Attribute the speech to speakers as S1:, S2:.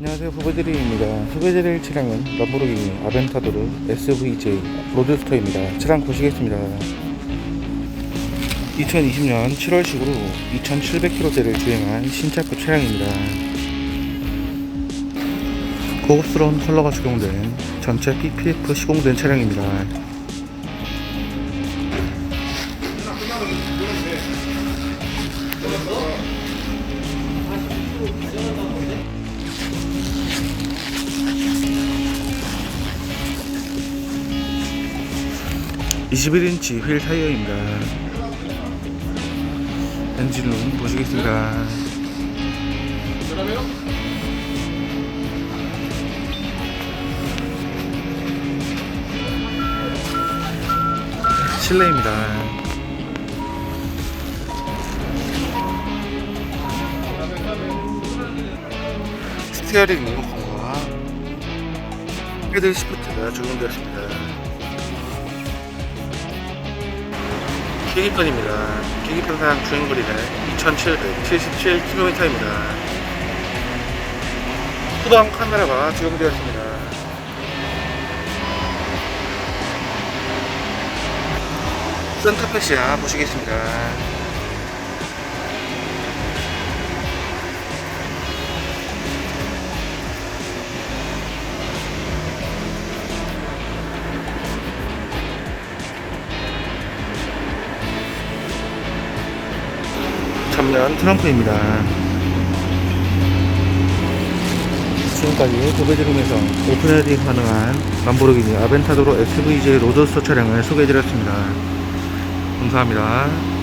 S1: 안녕하세요. 후배드림입니다. 소개드릴 차량은 람보르기니 아벤타도르 SVJ 로드스터입니다. 차량 보시겠습니다. 2020년 7월식으로 2700km대를 주행한 신차급 차량입니다. 고급스러운 컬러가 적용된 전체 PPF 시공된 차량입니다 (21인치) 휠 타이어입니다. 엔진룸 보시겠습니다. 실내입니다. 스티어링 리모컨과 헤드 시프트가 적용되었습니다 계기판입니다. 계기판상 주행거리는 2777km입니다. 후방 카메라가 적용되었습니다. 센터페시아 보시겠습니다. 전면 트렁크입니다. 지금까지 도배드림에서 오픈 헤딩 가능한 람보르기니 아벤타도로 SVJ 로드스터 차량을 소개해드렸습니다. 감사합니다.